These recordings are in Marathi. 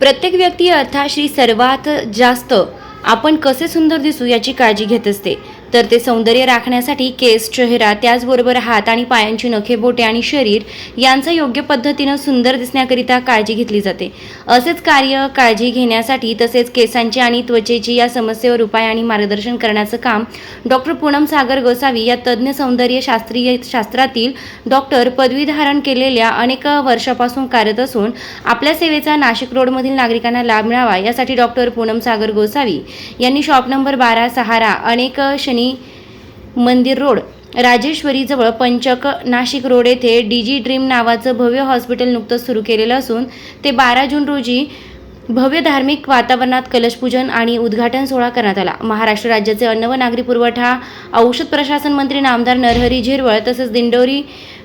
प्रत्येक व्यक्ती अर्थाशी सर्वात जास्त आपण कसे सुंदर दिसू याची काळजी घेत असते. तर ते सौंदर्य राखण्यासाठी केस चेहरा त्याचबरोबर हात आणि पायांची नखे बोटे आणि शरीर यांचं योग्य पद्धतीनं सुंदर दिसण्याकरिता काळजी घेतली जाते. असेच कार्य काळजी घेण्यासाठी तसेच केसांची आणि त्वचेची या समस्येवर उपाय आणि मार्गदर्शन करण्याचं काम डॉक्टर पूनम सागर गोसावी या तज्ज्ञ सौंदर्य शास्त्रीय शास्त्रातील डॉक्टर पदवी धारण केलेल्या अनेक वर्षापासून कार्यरत असून आपल्या सेवेचा नाशिक रोडमधील नागरिकांना लाभ मिळावा यासाठी डॉक्टर पूनम सागर गोसावी यांनी शॉप नंबर बारा सहारा अनेक शनी मंदिर रोड राजेश्वरीजवळ पंचक नाशिक रोड येथे डी जी ड्रीम नावाचं भव्य हॉस्पिटल नुकतंच सुरू केलेलं असून ते बारा जून रोजी भव्य धार्मिक वातावरणात कलशपूजन आणि उद्घाटन सोहळा करण्यात आला. महाराष्ट्र राज्याचे अन्न व नागरी पुरवठा औषध प्रशासन मंत्री नामदार नरहरी झिरवळ तसेच दिंडोरी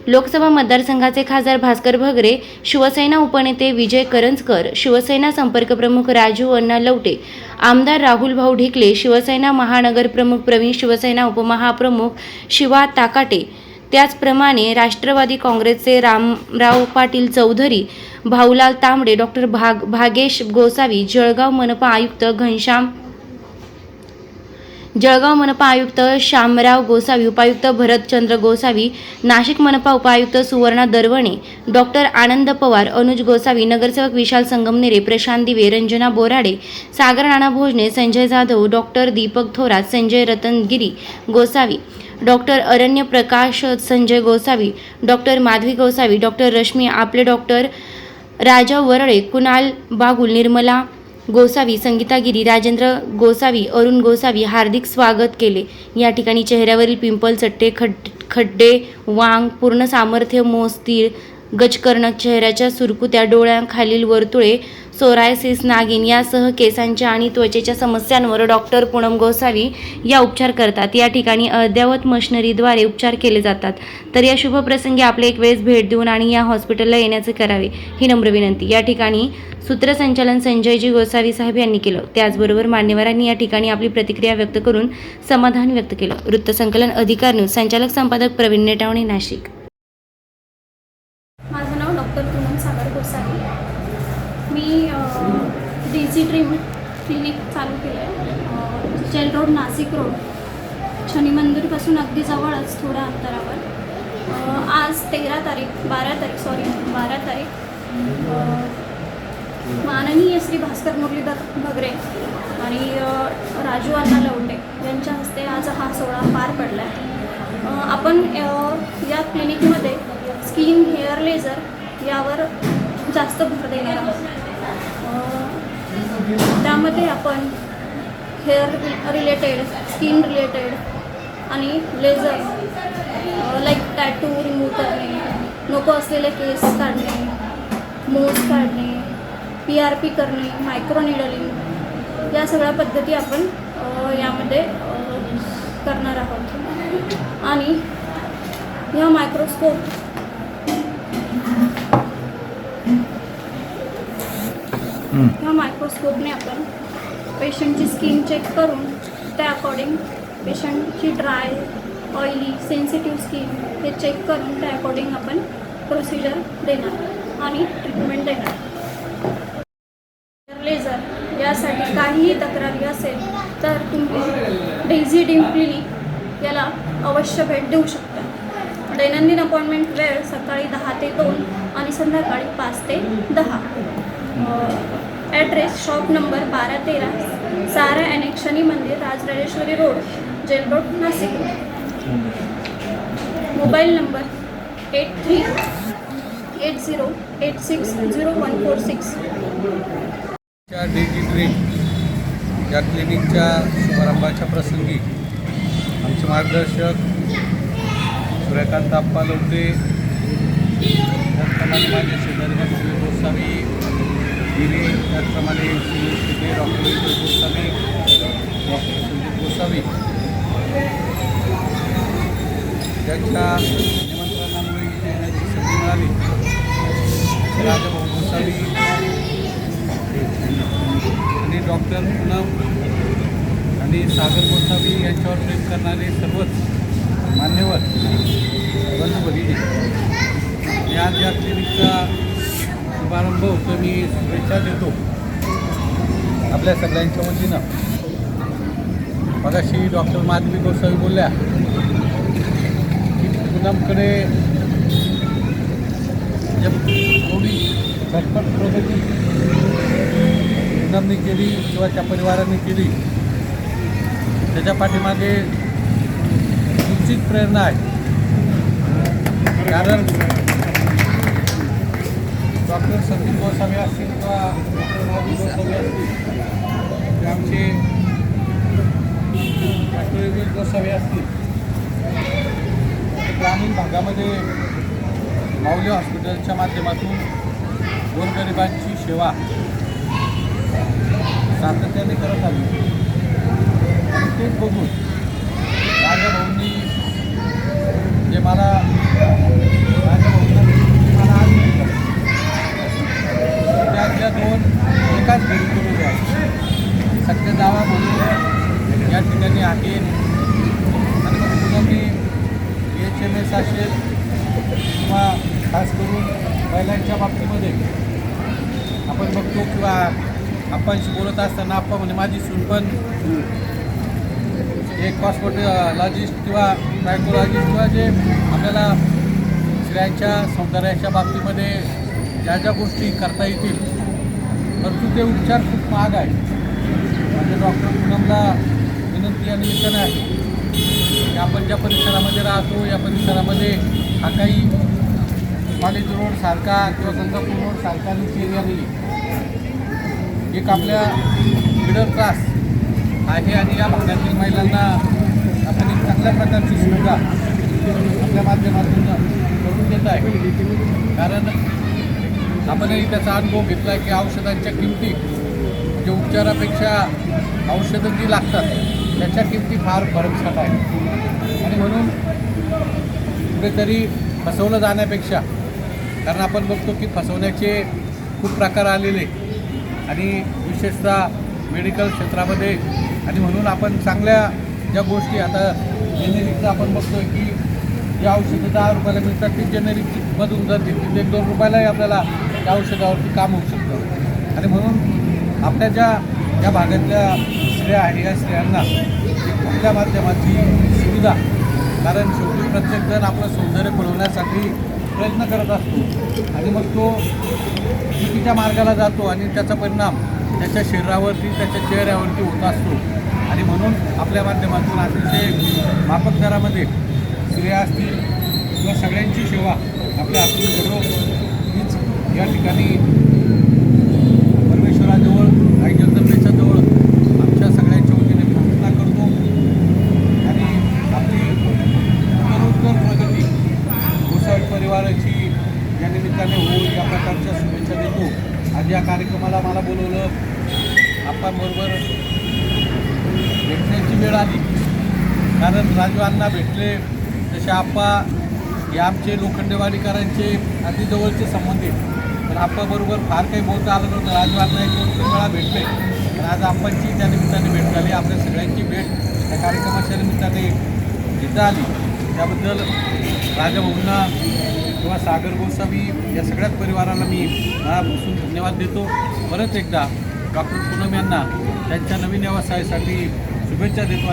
लोकसभा मतदारसंघाचे खासदार भास्कर भगरे शिवसेना उपनेते विजय करंजकर शिवसेना संपर्क प्रमुख राजू अण्णा लवटे आमदार राहुल भाऊ ढिकले शिवसेना महानगर प्रमुख प्रवीण शिवसेना उपमहाप्रमुख शिवा ताकाटे. त्याचप्रमाणे राष्ट्रवादी काँग्रेसचे रामराव पाटील चौधरी भाऊलाल तांबडे डॉक्टर भाग भागेश गोसावी जळगाव मनपा आयुक्त घनश्याम जळगाव मनपा आयुक्त श्यामराव गोसावी उपायुक्त भरतचंद्र गोसावी नाशिक मनपा उपायुक्त सुवर्णा दरवणे डॉक्टर आनंद पवार अनुज गोसावी नगरसेवक Vishal Sangamnere Prashant Dive Ranjana Borade Sagar Rana Bhojane Sanjay Jadhav doctor Deepak Thorat Sanjay Ratnagiri Gosavi doctor Aranya Prakash Sanjay Gosavi doctor Madhavi Gosavi doctor Rashmi आपले डॉक्टर राजा वरळे कुणाल बागुल निर्मला गोसावी संगीतागिरी राजेंद्र गोसावी अरुण गोसावी हार्दिक स्वागत केले. या ठिकाणी चेहऱ्यावरील पिंपल चट्टे खड खड्डे वांग पूर्ण सामर्थ्य मोस्तीर गजकर्णक चेहऱ्याच्या सुरकुत्या डोळ्यांखालील वर्तुळे सोरायसिस नागिन यासह केसांच्या आणि त्वचेच्या समस्यांवर डॉक्टर पूनम गोसावी या उपचार करतात. या ठिकाणी अद्ययावत मशनरीद्वारे उपचार केले जातात. तर या शुभप्रसंगी आपले एक वेळेस भेट देऊन आणि या हॉस्पिटलला येण्याचे करावे ही नम्र विनंती. या ठिकाणी सूत्रसंचालन संजयजी गोसावी साहेब यांनी केलं. त्याचबरोबर मान्यवरांनी या ठिकाणी आपली प्रतिक्रिया व्यक्त करून समाधान व्यक्त केलं. वृत्तसंकलन अधिकार न्यूज. संचालक संपादक प्रवीण नेटावणे नाशिक माझं नाव डॉक्टर पूनम सागर गोसावी मी डी जी ड्रीम क्लिनिक चालू केलं आहे jail road Nashik road. Shani मंदिरपासून अगदी जवळच थोड्या अंतरावर. आज तेरा तारीख बारा तारीख सॉरी बारा तारीख. माननीय श्री भास्कर मुरलीधर भगरे आणि राजू अण्णा लवटे यांच्या हस्ते आज हा सोहळा पार पडला आहे आपण या क्लिनिकमध्ये स्किन हेअर लेझर यावर जास्त भर देणार आहोत. त्यामध्ये आपण हेअर रिलेटेड स्किन रिलेटेड आणि लेझर लाईक टॅटू रिमूव्ह करणे नको असलेले केस काढणे मोज काढणे पी आर पी करणे मायक्रोनिडलिंग या सगळ्या पद्धती आपण यामध्ये करणार आहोत. आणि या मायक्रोस्कोप ह्या मायक्रोस्कोपने आपण पेशंटची स्किन चेक करून त्या अकॉर्डिंग पेशंटची ड्राय ऑइली सेन्सिटिव्ह स्किन हे चेक करून त्या अकॉर्डिंग आपण प्रोसिजर देणार आणि ट्रीटमेंट देणार. लेझर यासाठी काहीही तक्रारी असेल तर तुम्ही डेझी डीम क्लिनिक याला अवश्य भेट देऊ शकता. दैनंदिन अपॉइंटमेंट वेळ सकाळी दहा ते दोन आणि संध्याकाळी पाच ते दहा. ॲड्रेस शॉप नंबर बारा तेरा सारा अनेक Shani Mandir Rajrajeshwari road jail road Nashik. Mobile number eight three eight zero eight six zero one four six च्या ड्रीम या क्लिनिकच्या शुभारंभाच्या प्रसंगी आमचे मार्गदर्शक सूर्यकांत आप्पा लवटे त्याचप्रमाणे माझे शेजारी गोस्वामी गिरे त्याचप्रमाणे श्री डॉक्टर गोस्वामी डॉक्टर संदीप गोस्वामी त्यांच्या निमंत्रणामुळे इथे येण्याची संधी मिळाली. राजाभाऊ गोस्वामी आणि डॉक्टर पूनम आणि सागर गोस्वामी यांच्यावर प्रेम करणारे सर्वच मान्यवर बंधू भगिनी या ज्या क्लिनिकचा शुभारंभ होतो मी शुभेच्छा देतो. आपल्या सगळ्यांच्या वतीनं. मगाशी डॉक्टर माधवी गोसावी बोलल्या की पूनमकडे थोडी झटपट प्रगती पूनमने केली किंवा त्या परिवाराने केली त्याच्या पाठीमागे निश्चित प्रेरणा आहे. कारण डॉक्टर संदीप गोसावी असतील किंवा डॉक्टर गोसावी असतील ते आमचे डॉक्टर योगेश गोसावी असतील ग्रामीण भागामध्ये माऊली हॉस्पिटलच्या माध्यमातून गोरगरिबांची सेवा सातत्याने करत आली. आणि तेच बघून राजाभाऊंनी जे मला राजाभाऊंना एकाच घरी करून द्या सत्य दावा म्हणून या ठिकाणी आहे आणि मग पुन्हा मी एच एम एस असेल किंवा खास करून महिलांच्या बाबतीमध्ये आपण बघतो किंवा आपणशी बोलत असताना आपण म्हणजे माझी सून पण एक कॉस्मेटॉलॉजिस्ट किंवा मायक्रोलॉजिस्ट किंवा जे आपल्याला स्त्रियांच्या सौंदर्याच्या बाबतीमध्ये ज्या ज्या गोष्टी करता येतील परंतु ते उपचार खूप महाग आहे म्हणजे डॉक्टर पूनमला विनंती या निमित्तानं आहे की आपण ज्या परिसरामध्ये राहतो या परिसरामध्ये हा काही कॉलेज रोड सारखा किंवा गंगापूर रोड सारखा नीच एरिया नाही एक आपल्या मिडल क्लास आहे आणि या भागातील महिलांना आपण एक चांगल्या प्रकारची सुविधा आपल्या माध्यमातून करून देत आहे. कारण आपणही त्याचा अनुभव घेतला आहे की औषधांच्या किमती म्हणजे उपचारापेक्षा औषधं जी लागतात त्याच्या किमती फार भरमसाठ आहे आणि म्हणून कुठेतरी फसवलं जाण्यापेक्षा कारण आपण बघतो की फसवण्याचे खूप प्रकार आलेले आणि विशेषतः मेडिकल क्षेत्रामध्ये आणि म्हणून आपण चांगल्या ज्या गोष्टी आता जेनेरिकचं आपण बघतो की जे औषधं दहा रुपयाला मिळतात ती जेनेरिकमधून जर घेतली एक दोन रुपयालाही आपल्याला त्या औषधावरती काम होऊ शकतं. आणि म्हणून आपल्या ज्या या भागातल्या स्त्रिया आहे या स्त्रियांना कुठल्या आपल्या माध्यमाची सुविधा कारण शेवटी प्रत्येकजण आपलं सौंदर्य खुलवण्यासाठी प्रयत्न करत असतो. आणि मग तो चुकीच्या मार्गाला जातो आणि त्याचा परिणाम त्याच्या शरीरावरती त्याच्या चेहऱ्यावरती होत असतो. आणि म्हणून आपल्या माध्यमातून अतिशय माफक दरामध्ये स्त्रिया असतील किंवा सगळ्यांची सेवा आपल्या हातून घडो या ठिकाणी परमेश्वराजवळ आई जगदंबेच्याजवळ आमच्या सगळ्यांच्या वतीने प्रार्थना करतो. आणि आपली उत्तरोत्तर प्रगती गोसावी परिवाराची या निमित्ताने हो या प्रकारच्या शुभेच्छा देतो. आज या कार्यक्रमाला मला बोलवलं आपणबरोबर भेटण्याची वेळ आली. कारण राजू अण्णा भेटले तसे आप्पा हे आमचे लोखंडेवाडीकरांचे अगदी जवळचे संबंधित तर आप्पाबरोबर फार काही बोलता आलं नव्हतं. राजू अण्णा एक दोन तीन वेळा भेटले आज आप्पांची त्या निमित्ताने भेट झाली. आपल्या सगळ्यांची भेट त्या कार्यक्रमाच्या निमित्ताने इथं आली. त्याबद्दल राजाभाऊंना किंवा सागर गोसावी या सगळ्याच परिवाराला मी मनापासून धन्यवाद देतो. परत एकदा डॉक्टर पूनम यांना त्यांच्या नवीन व्यवसायासाठी शुभेच्छा देतो.